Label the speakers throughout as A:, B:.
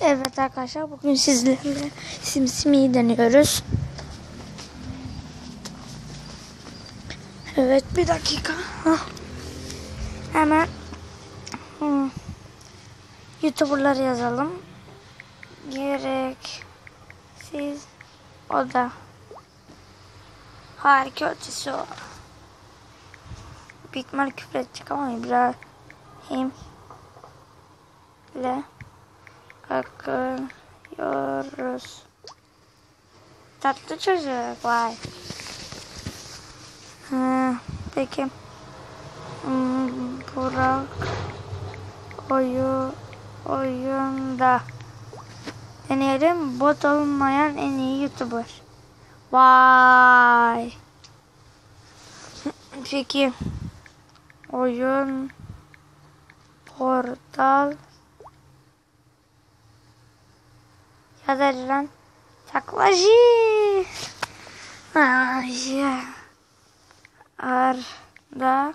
A: Evet arkadaşlar bugün sizlerle SimSim'i deniyoruz. Evet bir dakika. Hemen hmm, yazalım. Gereksiz oda. Harika ötesi o. İhtimal küfür edecek ama İbrahim ile akıyoruz. Tatlı çocuk vay. Ha, peki. Hmm, Burak oyu oyunda deneyelim. Bot olmayan en iyi YouTuber. Vay. Peki. Oyun portal ya da taklacı. Ay. Arda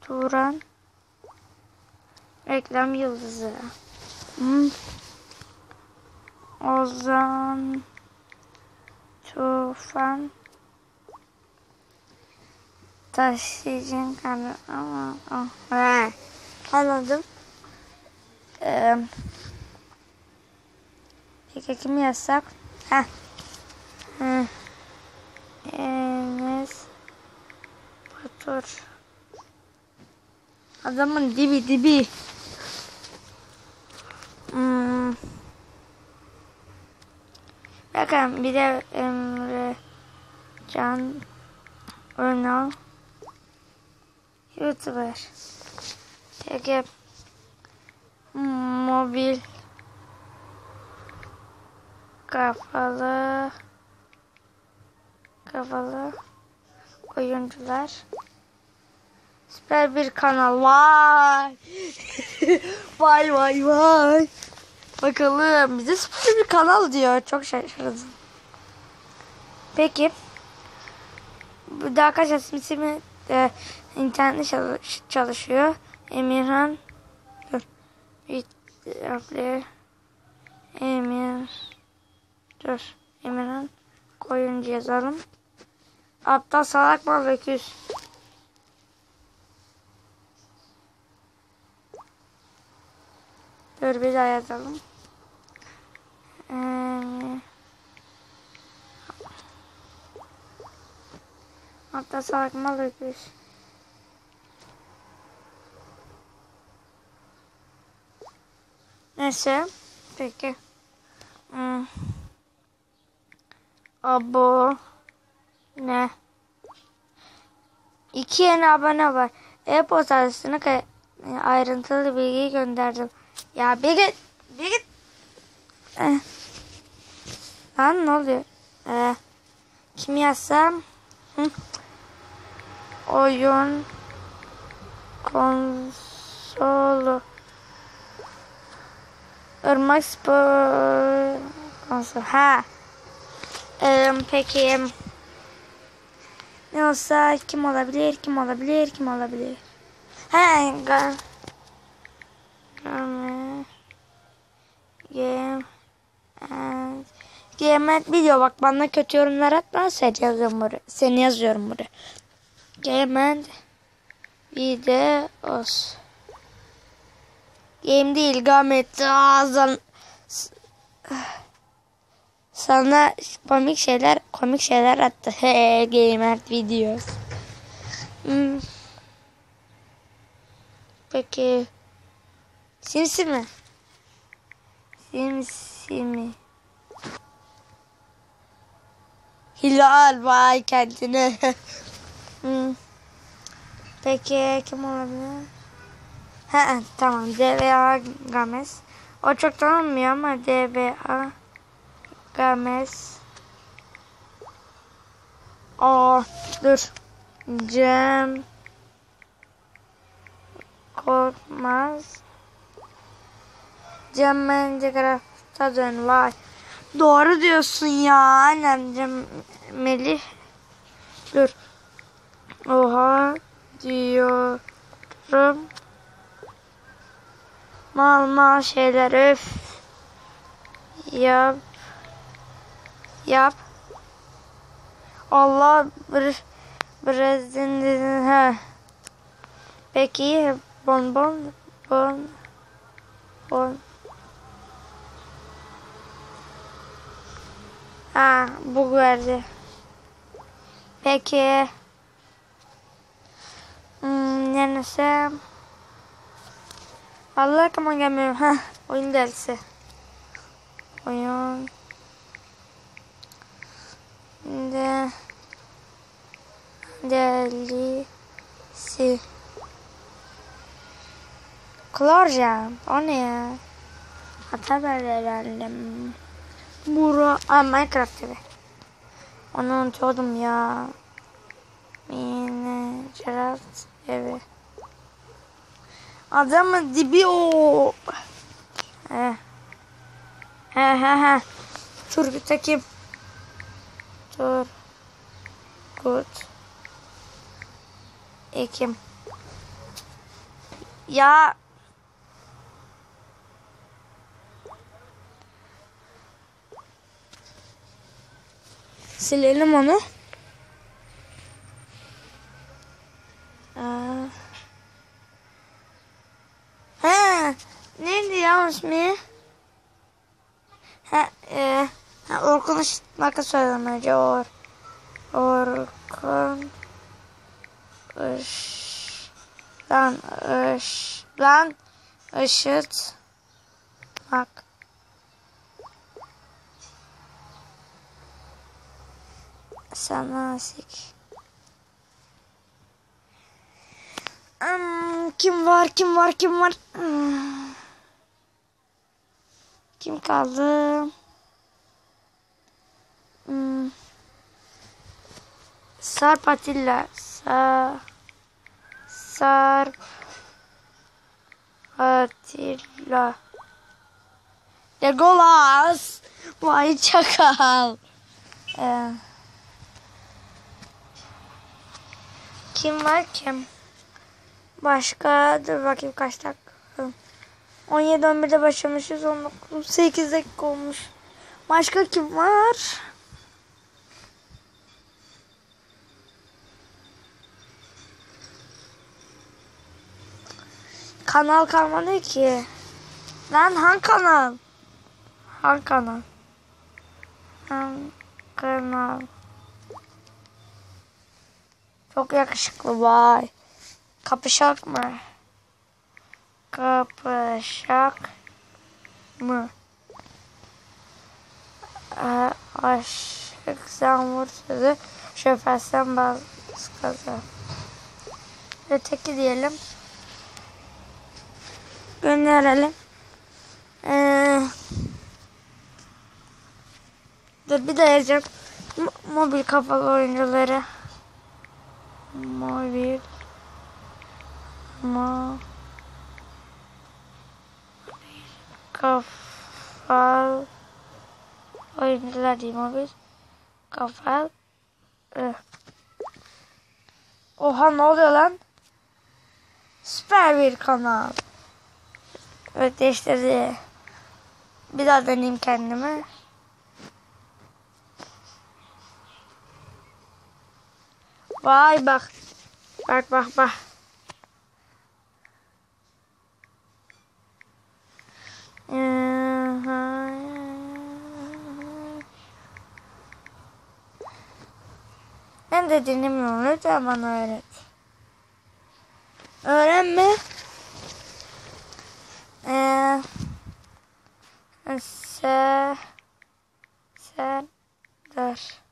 A: Turan reklam yıldızı. Hmm. Ozan Tufan taşıyıcın kanı ama oh, anladım. Ee, peki kim yazsak? Ha. Hı. Enes Batur. Adamın dibi dibi. Hmm. Bakın bir de Emre Can Önal YouTuber. Peki mobil kafalı kafalı oyuncular. Süper bir kanal vay! Vay vay vay! Bakalım bize süper bir kanal diyor çok şaşırdım. Peki bu da arkadaşlar ismi e, internet çalış, çalışıyor? Emirhan Emir dur Emirhan koyuncu yazalım aptal salak mal öküz dur bir daha yazalım ee, aptal salak mal öküz Neyse. Peki. Hmm. Abo. Ne? İki yeni abone var. E-posta adresine ayrıntılı bilgiyi gönderdim. Ya bir git. Bir git. Eh. Lan ne oluyor? Eh. Kim yazsam? Hı. Oyun konsolu. Irmak Spor konsol. Ha. Ee, peki. Ne olsa kim olabilir? Kim olabilir? Kim olabilir? He. Ga Game. And Game and video bak bana kötü yorumlar atma seni yazıyorum buraya. Seni yazıyorum buraya. And videos. Game değil Gamet ağzın sana komik şeyler komik şeyler attı. He gamer videos. Hmm. Peki Simsi mi? Simsi mi? Hilal vay kendine. hmm. Peki kim olabilir? Ha tamam DBA Games. O çok tanınmıyor ama DBA Games. O dur. Cem Korkmaz. Cem Mendegraf'ta dön vay. Doğru diyorsun ya annem Cem Melih. Dur. Oha diyorum. Mal mal şeyler öf. Yap. Yap. Allah bir dedin ha. Peki bon bon bon. Ha bu verdi. Peki. Hmm, ne desem? Allah aklıma gelmiyor. Ha oyun delisi. Oyun. De delisi. Klorjam. O ne ya? Hata verdi herhalde. Bura. Aa Minecraft gibi. Onu unutuyordum ya. Minecraft evi. Adamın dibi o. He. He he he. Dur bir. Dur. Good. Ekim. Ya. Silelim onu. Aa. Ha, neydi ya ismi? Ha, e, Orkun Işıtmak'ı söyledim önce. Or, Orkun Iş, lan, ış, lan, ışıtmak. Sana sik. Hmm, kim var kim var kim var? Hmm. Kim kaldı? Sarp Atilla. Sa Sarp Atilla. Legolas. Vay çakal. Ee, kim var kim? Başka dur bakayım kaç dakika. 17 11'de başlamışız. 19 8 dakika olmuş. Başka kim var? Kanal kalmadı ki. Lan hangi kanal? Hangi kanal? Hangi kanal? Çok yakışıklı vay. Kapışak mı? Kapışak mı? Ee, aşık sen vur sözü. Şoför sen bas kazı. Öteki diyelim. Gönderelim. Ee, dur bir de yazacağım. Mo- mobil kapalı oyuncuları. Mobil. Mo. Kafal. Oyuncular değil mobil. Kafal. Ö. Oha ne oluyor lan? Süper bir kanal. Evet değiştirdi. Bir daha deneyeyim kendimi. Vay bak. Bak bak bak. Ben de dinlemiyorum. Lütfen bana öğret. Öğrenme. Ee, se, sen, dur.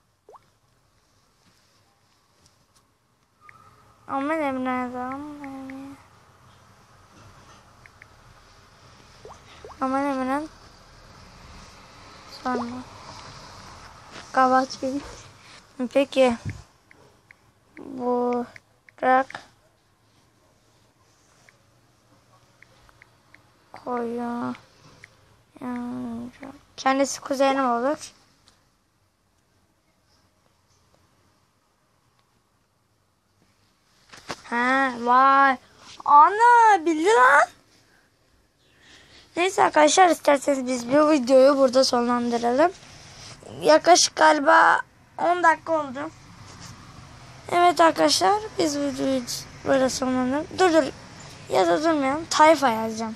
A: Ama Emre'den Ama Emre'den sonra. Kavat bir Peki. Burak. Koyun Kendisi kuzenim olur. Ha vay. Ana bildi lan. Neyse arkadaşlar isterseniz biz bu videoyu burada sonlandıralım. Yaklaşık galiba 10 dakika oldu. Evet arkadaşlar biz videoyu burada sonlandıralım. Dur dur ya da durmayalım. Tayfa yazacağım.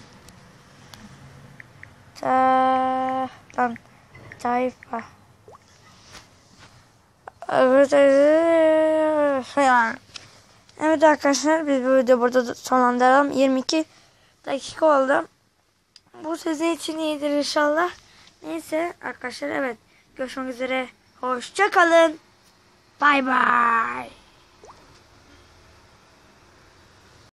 A: Ta lan tayfa. Evet, evet. Arkadaşlar biz bu videoyu burada sonlandıralım. 22 dakika oldu. Bu sizin için iyidir inşallah. Neyse arkadaşlar evet. Görüşmek üzere. Hoşça kalın. Bay bay.